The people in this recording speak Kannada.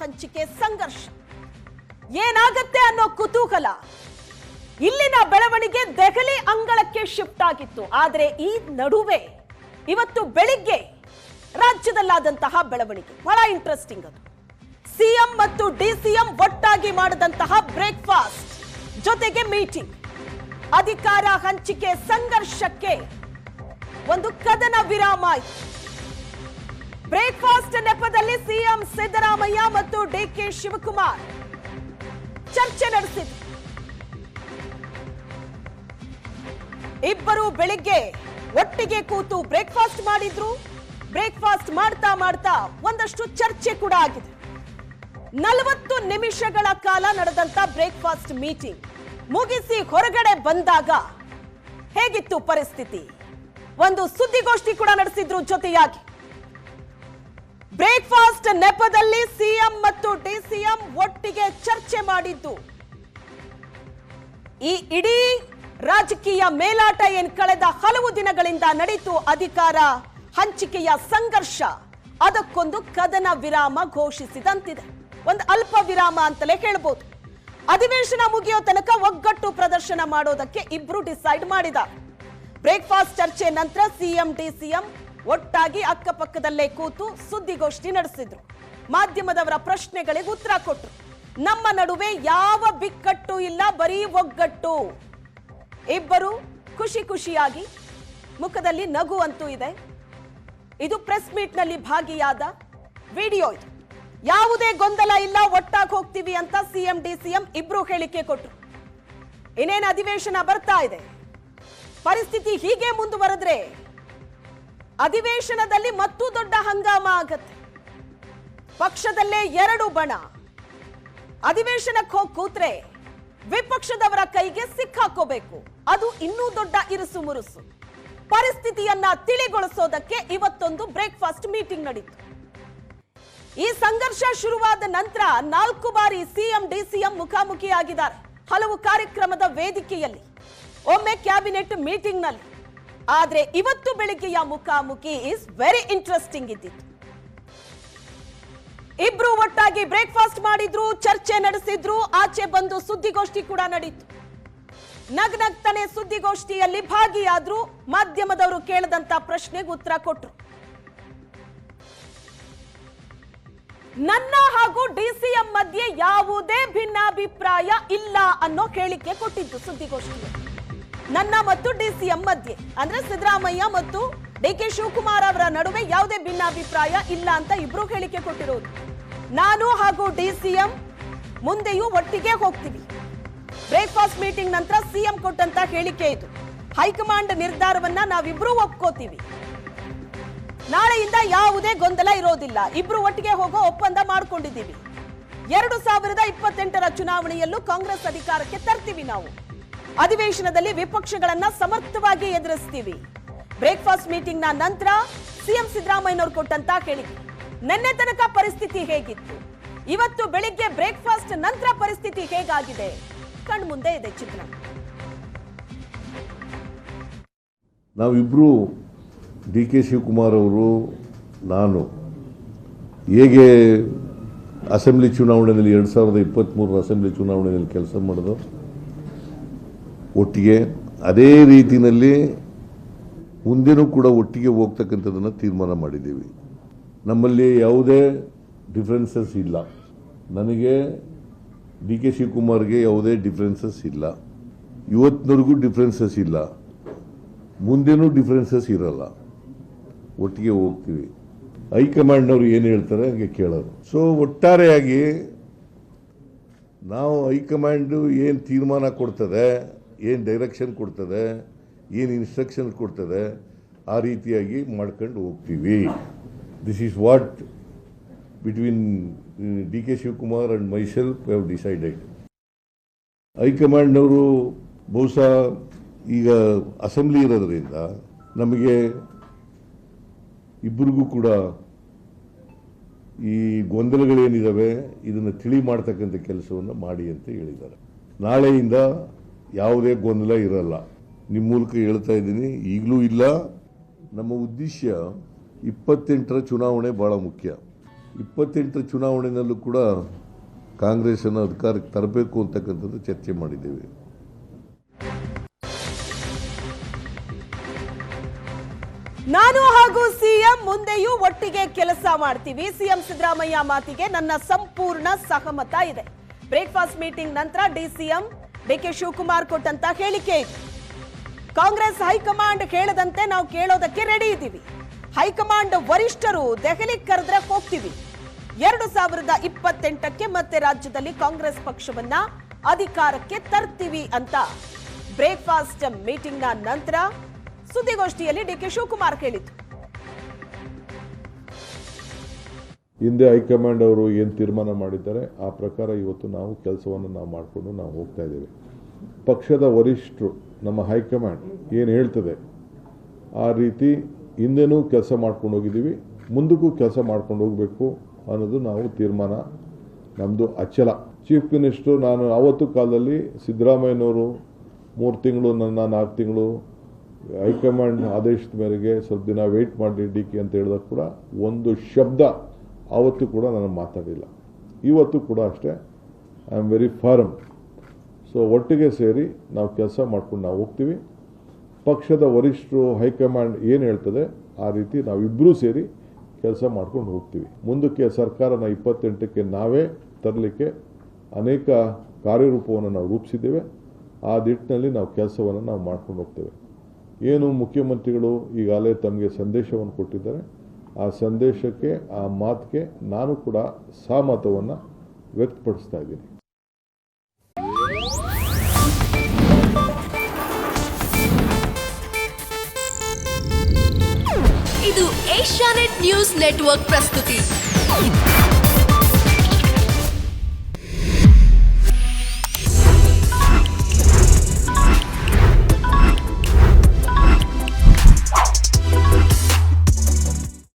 ಹಂಚಿಕೆ ಸಂಘರ್ಷ. ಏನಾಗತ್ತೆ ಅನ್ನೋ ಕುತೂಹಲ. ಇಲ್ಲಿನ ಬೆಳವಣಿಗೆ ದೆಹಲಿ ಅಂಗಳಕ್ಕೆ ಶಿಫ್ಟ್ ಆಗಿತ್ತು. ಆದರೆ ಈ ನಡುವೆ ಇವತ್ತು ಬೆಳಿಗ್ಗೆ ರಾಜ್ಯದಲ್ಲಾದಂತಹ ಬೆಳವಣಿಗೆ. ಬಹಳ ಇಂಟ್ರೆಸ್ಟಿಂಗ್ ಅದು. ಸಿಎಂ ಮತ್ತು ಡಿಸಿಎಂ ಒಟ್ಟಾಗಿ ಮಾಡಿದಂತಹ ಬ್ರೇಕ್ಫಾಸ್ಟ್ ಜೊತೆಗೆ ಮೀಟಿಂಗ್ ಅಧಿಕಾರ ಹಂಚಿಕೆ ಸಂಘರ್ಷಕ್ಕೆ ಒಂದು ಕದನ ವಿರಾಮ ಆಯಿತು. ಬ್ರೇಕ್ಫಾಸ್ಟ್ ನೆಪದಲ್ಲಿ ಸಿಎಂ ಸಿದ್ದರಾಮಯ್ಯ ಮತ್ತು ಡಿಕೆ ಶಿವಕುಮಾರ್. ಚರ್ಚೆ ನಡೆಸಿದ್ರು ಇಬ್ಬರು ಬೆಳಿಗ್ಗೆ ಒಟ್ಟಿಗೆ ಕೂತು ಬ್ರೇಕ್ಫಾಸ್ಟ್ ಮಾಡಿದ್ರು. ಬ್ರೇಕ್ಫಾಸ್ಟ್ ಮಾಡ್ತಾ ಮಾಡ್ತಾ ಒಂದಷ್ಟು ಚರ್ಚೆ ಕೂಡ ಆಗಿದೆ. ನಲವತ್ತು ನಿಮಿಷಗಳ ಕಾಲ ನಡೆದಂತ ಬ್ರೇಕ್ಫಾಸ್ಟ್ ಮೀಟಿಂಗ್ ಮುಗಿಸಿ ಹೊರಗಡೆ ಬಂದಾಗ ಹೇಗಿತ್ತು ಪರಿಸ್ಥಿತಿ? ಒಂದು ಸುದ್ದಿಗೋಷ್ಠಿ ಕೂಡ ನಡೆಸಿದ್ರು ಜೊತೆಯಾಗಿ. ಬ್ರೇಕ್ಫಾಸ್ಟ್ ನೆಪದಲ್ಲಿ ಸಿಎಂ ಮತ್ತು ಡಿಸಿಎಂ ಒಟ್ಟಿಗೆ ಚರ್ಚೆ ಮಾಡಿದ್ದು. ಈ ಇಡೀ ರಾಜಕೀಯ ಮೇಲಾಟ ಏನ್ ಕಳೆದ ಹಲವು ದಿನಗಳಿಂದ ನಡೀತು ಅಧಿಕಾರ ಹಂಚಿಕೆಯ ಸಂಘರ್ಷ. ಅದಕ್ಕೊಂದು ಕದನ ವಿರಾಮ ಘೋಷಿಸಿದಂತಿದೆ. ಒಂದು ಅಲ್ಪ ವಿರಾಮ ಅಂತಲೇ ಹೇಳ್ಬೋದು. ಅಧಿವೇಶನ ಮುಗಿಯೋ ತನಕ ಒಗ್ಗಟ್ಟು ಪ್ರದರ್ಶನ ಮಾಡೋದಕ್ಕೆ ಇಬ್ರು ಡಿಸೈಡ್ ಮಾಡಿದ ಬ್ರೇಕ್ಫಾಸ್ಟ್ ಚರ್ಚೆ ನಂತರ ಸಿಎಂ, ಡಿಸಿಎಂ ಒಟ್ಟಾಗಿ ಅಕ್ಕಪಕ್ಕದಲ್ಲೇ ಕೂತು ಸುದ್ದಿಗೋಷ್ಠಿ ನಡೆಸಿದ್ರು. ಮಾಧ್ಯಮದವರ ಪ್ರಶ್ನೆಗಳಿಗೆ ಉತ್ತರ ಕೊಟ್ಟರು ನಮ್ಮ ನಡುವೆ ಯಾವ ಬಿಕ್ಕಟ್ಟು ಇಲ್ಲ, ಬರೀ ಒಗ್ಗಟ್ಟು. ಇಬ್ಬರು ಖುಷಿ ಖುಷಿಯಾಗಿ ಮುಖದಲ್ಲಿ ನಗು ಅಂತೂ ಇದೆ. ಇದು ಪ್ರೆಸ್ ಮೀಟ್ನಲ್ಲಿ ಭಾಗಿಯಾದ ವಿಡಿಯೋ ಇದು. ಯಾವುದೇ ಗೊಂದಲ ಇಲ್ಲ, ಒಟ್ಟಾಗಿ ಹೋಗ್ತೀವಿ ಅಂತ ಸಿಎಂ, ಡಿಸಿಎಂ ಇಬ್ರು ಹೇಳಿಕೆ ಕೊಟ್ಟರು ಇನ್ನೇನು ಅಧಿವೇಶನ ಬರ್ತಾ ಇದೆ? ಪರಿಸ್ಥಿತಿ ಹೀಗೆ ಮುಂದುವರೆದ್ರೆ ಅಧಿವೇಶನದಲ್ಲಿ ಮತ್ತೂ ದೊಡ್ಡ ಹಂಗಾಮ ಆಗತ್ತೆ. ಪಕ್ಷದಲ್ಲೇ ಎರಡು ಬಣ. ಅಧಿವೇಶನಕ್ಕೆ ಹೋಗಿ ಕೂತ್ರೆ ವಿಪಕ್ಷದವರ ಕೈಗೆ ಸಿಕ್ಕಾಕೋಬೇಕು. ಅದು ಇನ್ನೂ ದೊಡ್ಡ ಇರುಸು ಮುರುಸು. ಪರಿಸ್ಥಿತಿಯನ್ನ ತಿಳಿಗೊಳಿಸೋದಕ್ಕೆ ಇವತ್ತೊಂದು ಬ್ರೇಕ್ಫಾಸ್ಟ್ ಮೀಟಿಂಗ್ ನಡೀತು. ಈ ಸಂಘರ್ಷ ಶುರುವಾದ ನಂತರ ನಾಲ್ಕು ಬಾರಿ ಸಿಎಂ, ಡಿಸಿಎಂ ಮುಖಾಮುಖಿಯಾಗಿದ್ದಾರೆ. ಹಲವು ಕಾರ್ಯಕ್ರಮದ ವೇದಿಕೆಯಲ್ಲಿ. ಒಮ್ಮೆ ಕ್ಯಾಬಿನೆಟ್ ಮೀಟಿಂಗ್ನಲ್ಲಿ ಆದ್ರೆ ಇವತ್ತು ಬೆಳಿಗ್ಗೆಯ ಮುಖಾಮುಖಿ ಇಸ್ ವೆರಿ ಇಂಟ್ರೆಸ್ಟಿಂಗ್ ಇದ್ದಿತ್ತು. ಇಬ್ರು ಒಟ್ಟಾಗಿ ಬ್ರೇಕ್ಫಾಸ್ಟ್ ಮಾಡಿದ್ರು, ಚರ್ಚೆ ನಡೆಸಿದ್ರು, ಆಚೆ ಬಂದು ಸುದ್ದಿಗೋಷ್ಠಿ ಕೂಡ ನಡೀತು. ನಗ್ನಗ್ತನೆ ಸುದ್ದಿಗೋಷ್ಠಿಯಲ್ಲಿ ಭಾಗಿಯಾದ್ರು, ಮಾಧ್ಯಮದವರು ಕೇಳದಂತ ಪ್ರಶ್ನೆಗೆ ಉತ್ತರ ಕೊಟ್ರು. ನನ್ನ ಹಾಗೂ ಡಿಸಿಎಂ ಮಧ್ಯೆ ಯಾವುದೇ ಭಿನ್ನಾಭಿಪ್ರಾಯ ಇಲ್ಲ ಅನ್ನೋ ಕೇಳಿಕೆ ಕೊಟ್ಟಿದ್ದು ಸುದ್ದಿಗೋಷ್ಠಿಯಲ್ಲಿ. ನನ್ನ ಮತ್ತು ಡಿ ಸಿಎಂ ಮಧ್ಯೆ. ಅಂದ್ರೆ ಸಿದ್ದರಾಮಯ್ಯ ಮತ್ತು ಡಿ ಕೆ ಶಿವಕುಮಾರ್ ಅವರ ನಡುವೆ ಯಾವುದೇ ಭಿನ್ನಾಭಿಪ್ರಾಯ ಇಲ್ಲ ಅಂತ ಇಬ್ರು ಹೇಳಿಕೆ ಕೊಟ್ಟಿರೋದು. ನಾನು ಹಾಗೂ ಡಿ ಸಿಎಂ ಮುಂದೆಯೂ ಒಟ್ಟಿಗೆ ಹೋಗ್ತೀವಿ. ಬ್ರೇಕ್ಫಾಸ್ಟ್ ಮೀಟಿಂಗ್ ನಂತರ ಸಿಎಂ ಕೊಟ್ಟಂತ ಹೇಳಿಕೆ ಇದು. ಹೈಕಮಾಂಡ್ ನಿರ್ಧಾರವನ್ನ ನಾವಿಬ್ರು ಒಪ್ಕೋತೀವಿ. ನಾಳೆಯಿಂದ ಯಾವುದೇ ಗೊಂದಲ ಇರೋದಿಲ್ಲ. ಇಬ್ರು ಒಟ್ಟಿಗೆ ಹೋಗೋ ಒಪ್ಪಂದ ಮಾಡ್ಕೊಂಡಿದ್ದೀವಿ. ಎರಡು ಸಾವಿರದ ಇಪ್ಪತ್ತೆಂಟರ ಚುನಾವಣೆಯಲ್ಲೂ ಕಾಂಗ್ರೆಸ್ ಅಧಿಕಾರಕ್ಕೆ ತರ್ತೀವಿ ನಾವು. ಅಧಿವೇಶನದಲ್ಲಿ ವಿಪಕ್ಷಗಳನ್ನ ಸಮರ್ಥವಾಗಿ ಎದುರಿಸ್ತೀವಿ. ಬ್ರೇಕ್ಫಾಸ್ಟ್ ಮೀಟಿಂಗ್ನ ನಂತರ ಸಿಎಂ ಸಿದ್ದರಾಮಯ್ಯನವರು ಕೊಟ್ಟಂತ ಹೇಳಿಕೆ ನಿನ್ನೆ ತನಕ ಪರಿಸ್ಥಿತಿ ಹೇಗಿತ್ತು? ಇವತ್ತು ಬೆಳಿಗ್ಗೆ ಬ್ರೇಕ್ಫಾಸ್ಟ್ ನಂತರ ಪರಿಸ್ಥಿತಿ ಹೇಗಾಗಿದೆ? ಕಣ್ಮುಂದೆ ಇದೆ ಚಿತ್ರ ನಾವಿಬ್ಬರು ಡಿ ಕೆ ಶಿವಕುಮಾರ್ ಅವರು, ನಾನು, ಹೇಗೆ ಅಸೆಂಬ್ಲಿ ಚುನಾವಣೆಯಲ್ಲಿ ಎರಡು ಸಾವಿರದ ಇಪ್ಪತ್ತ್ಮೂರು ಅಸೆಂಬ್ಲಿ ಚುನಾವಣೆಯಲ್ಲಿ ಕೆಲಸ ಮಾಡೋದು ಒಟ್ಟಿಗೆ ಅದೇ ರೀತಿಯಲ್ಲಿ ಮುಂದಿನೂ ಕೂಡ ಒಟ್ಟಿಗೆ ಹೋಗ್ತಕ್ಕಂಥದ್ದನ್ನು ತೀರ್ಮಾನ ಮಾಡಿದ್ದೀವಿ. ನಮ್ಮಲ್ಲಿ ಯಾವುದೇ ಡಿಫ್ರೆನ್ಸಸ್ ಇಲ್ಲ. ನನಗೆ ಡಿ ಕೆ ಶಿವಕುಮಾರ್ಗೆ ಯಾವುದೇ ಡಿಫ್ರೆನ್ಸಸ್ ಇಲ್ಲ. ಇವತ್ತಿನವರೆಗೂ ಡಿಫ್ರೆನ್ಸಸ್ ಇಲ್ಲ. ಮುಂದೇನೂ ಡಿಫ್ರೆನ್ಸಸ್ ಇರಲ್ಲ. ಒಟ್ಟಿಗೆ ಹೋಗ್ತೀವಿ. ಹೈಕಮಾಂಡ್ನವರು ಏನು ಹೇಳ್ತಾರೆ ಹಾಗೆ ಕೇಳೋದು ಸೊ ಒಟ್ಟಾರೆಯಾಗಿ ನಾವು ಹೈಕಮಾಂಡು ಏನು ತೀರ್ಮಾನ ಕೊಡ್ತದೆ ಏನು ಡೈರೆಕ್ಷನ್ ಕೊಡ್ತದೆ, ಏನು ಇನ್ಸ್ಟ್ರಕ್ಷನ್ ಕೊಡ್ತದೆ, ಆ ರೀತಿಯಾಗಿ ಮಾಡ್ಕೊಂಡು ಹೋಗ್ತೀವಿ. This is what between D K Shivakumar and myself have decided ಹೈಕಮಾಂಡ್ನವರು ಬಹುಶಃ ಈಗ ಅಸೆಂಬ್ಲಿ ಇರೋದರಿಂದ ನಮಗೆ ಇಬ್ಬರಿಗೂ ಕೂಡ ಈ ಗೊಂದಲಗಳೇನಿದ್ದಾವೆ ಇದನ್ನು ತಿಳಿ ಮಾಡ್ತಕ್ಕಂಥ ಕೆಲಸವನ್ನು ಮಾಡಿ ಅಂತ ಹೇಳಿದ್ದಾರೆ. ನಾಳೆಯಿಂದ ಯಾವುದೇ ಗೊಂದಲ ಇರಲ್ಲ. ನಿಮ್ಮ ಮೂಲಕ ಹೇಳ್ತಾ ಇದ್ದೀನಿ, ಈಗಲೂ ಇಲ್ಲ. ನಮ್ಮ ಉದ್ದೇಶ ಇಪ್ಪತ್ತೆಂಟರ ಚುನಾವಣೆ ಭಾಳ ಮುಖ್ಯ. ಇಪ್ಪತ್ತೆಂಟರ ಚುನಾವಣೆಯಲ್ಲೂ ಕೂಡ ಕಾಂಗ್ರೆಸ್ಸನ್ನು ಅಧಿಕಾರಕ್ಕೆ ತರಬೇಕು ಅಂತಕ್ಕಂಥದ್ದು ಚರ್ಚೆ ಮಾಡಿದ್ದೇವೆ. ನಾನು ಹಾಗೂ ಸಿಎಂ ಮುಂದೆಯೂ ಒಟ್ಟಿಗೆ ಕೆಲಸ ಮಾಡ್ತೀವಿ. ಸಿಎಂ ಸಿದ್ದರಾಮಯ್ಯ ಮಾತಿಗೆ ನನ್ನ ಸಂಪೂರ್ಣ ಸಹಮತ ಇದೆ. ಬ್ರೇಕ್ಫಾಸ್ಟ್ ಮೀಟಿಂಗ್ ನಂತರ ಡಿಸಿಎಂ ಡಿಕೆ ಶಿವಕುಮಾರ್ ಕೊಟ್ಟಂತ ಹೇಳಿಕೆ. ಕಾಂಗ್ರೆಸ್ ಹೈಕಮಾಂಡ್ ಕೇಳದಂತೆ ನಾವು ಕೇಳೋದಕ್ಕೆ ರೆಡಿ ಇದ್ದೀವಿ. ಹೈಕಮಾಂಡ್ ವರಿಷ್ಠರು ದೆಹಲಿಗೆ ಕರೆದ್ರೆ ಹೋಗ್ತೀವಿ. ಎರಡು ಸಾವಿರದ ಇಪ್ಪತ್ತೆಂಟಕ್ಕೆ ಮತ್ತೆ ರಾಜ್ಯದಲ್ಲಿ ಕಾಂಗ್ರೆಸ್ ಪಕ್ಷವನ್ನ ಅಧಿಕಾರಕ್ಕೆ ತರ್ತೀವಿ ಅಂತ ಬ್ರೇಕ್ಫಾಸ್ಟ್ ಮೀಟಿಂಗ್ನ ನಂತರ ಸುದ್ದಿಗೋಷ್ಠಿಯಲ್ಲಿ ಡಿಕೆ ಶಿವಕುಮಾರ್ ಹೇಳಿದ್ರು ಹಿಂದೆ ಹೈಕಮಾಂಡ್ ಅವರು ಏನು ತೀರ್ಮಾನ ಮಾಡಿದ್ದಾರೆ, ಆ ಪ್ರಕಾರ ಇವತ್ತು ನಾವು ಕೆಲಸವನ್ನು ನಾವು ಮಾಡಿಕೊಂಡು ನಾವು ಹೋಗ್ತಾ ಇದ್ದೇವೆ. ಪಕ್ಷದ ವರಿಷ್ಠರು, ನಮ್ಮ ಹೈಕಮಾಂಡ್ ಏನು ಹೇಳ್ತದೆ, ಆ ರೀತಿ ಹಿಂದೆನೂ ಕೆಲಸ ಮಾಡ್ಕೊಂಡು ಹೋಗಿದ್ದೀವಿ, ಮುಂದಕ್ಕೂ ಕೆಲಸ ಮಾಡ್ಕೊಂಡು ಹೋಗಬೇಕು ಅನ್ನೋದು ನಾವು ತೀರ್ಮಾನ ನಮ್ಮದು ಅಚಲ. ಚೀಫ್ ಮಿನಿಸ್ಟ್ರು, ನಾನು ಆವತ್ತು ಕಾಲದಲ್ಲಿ ಸಿದ್ದರಾಮಯ್ಯನವರು ಮೂರು ತಿಂಗಳು, ನನ್ನ ನಾಲ್ಕು ತಿಂಗಳು ಹೈಕಮಾಂಡ್ ಆದೇಶದ ಮೇರೆಗೆ ಸ್ವಲ್ಪ ದಿನ ವೆಯ್ಟ್ ಮಾಡಿ, ಡಿ ಕೆ ಅಂತ ಹೇಳಿದಾಗ ಕೂಡ ಒಂದು ಶಬ್ದ ಆವತ್ತು ಕೂಡ ನಾನು ಮಾತಾಡಿಲ್ಲ. ಇವತ್ತು ಕೂಡ ಅಷ್ಟೇ. I am very firm so ಒಟ್ಟಿಗೆ ಸೇರಿ ನಾವು ಕೆಲಸ ಮಾಡ್ಕೊಂಡು ನಾವು ಹೋಗ್ತೀವಿ. ಪಕ್ಷದ ವರಿಷ್ಠರು, ಹೈಕಮಾಂಡ್ ಏನು ಹೇಳ್ತದೆ, ಆ ರೀತಿ ನಾವಿಬ್ಬರೂ ಸೇರಿ ಕೆಲಸ ಮಾಡ್ಕೊಂಡು ಹೋಗ್ತೀವಿ. ಮುಂದಕ್ಕೆ ಸರ್ಕಾರನ ಇಪ್ಪತ್ತೆಂಟಕ್ಕೆ ನಾವೇ ತರಲಿಕ್ಕೆ ಅನೇಕ ಕಾರ್ಯರೂಪವನ್ನು ನಾವು ರೂಪಿಸಿದ್ದೇವೆ. ಆ ನಿಟ್ಟಿನಲ್ಲಿ ನಾವು ಕೆಲಸವನ್ನು ನಾವು ಮಾಡ್ಕೊಂಡು ಹೋಗ್ತೇವೆ. ಏನು ಮುಖ್ಯಮಂತ್ರಿಗಳು ಈಗಾಗಲೇ ತಮಗೆ ಸಂದೇಶವನ್ನು ಕೊಟ್ಟಿದ್ದಾರೆ. ಆ ಸಂದೇಶಕ್ಕೆ ಆ ಮಾತಿಗೆ ನಾನು ಕೂಡ ಸಹಮತವನ್ನು ವ್ಯಕ್ತಪಡಿಸ್ತಾ ಇದ್ದೀನಿ. ಇದು ಏಷ್ಯಾನೆಟ್ ನ್ಯೂಸ್ ನೆಟ್ವರ್ಕ್ ಪ್ರಸ್ತುತಿ.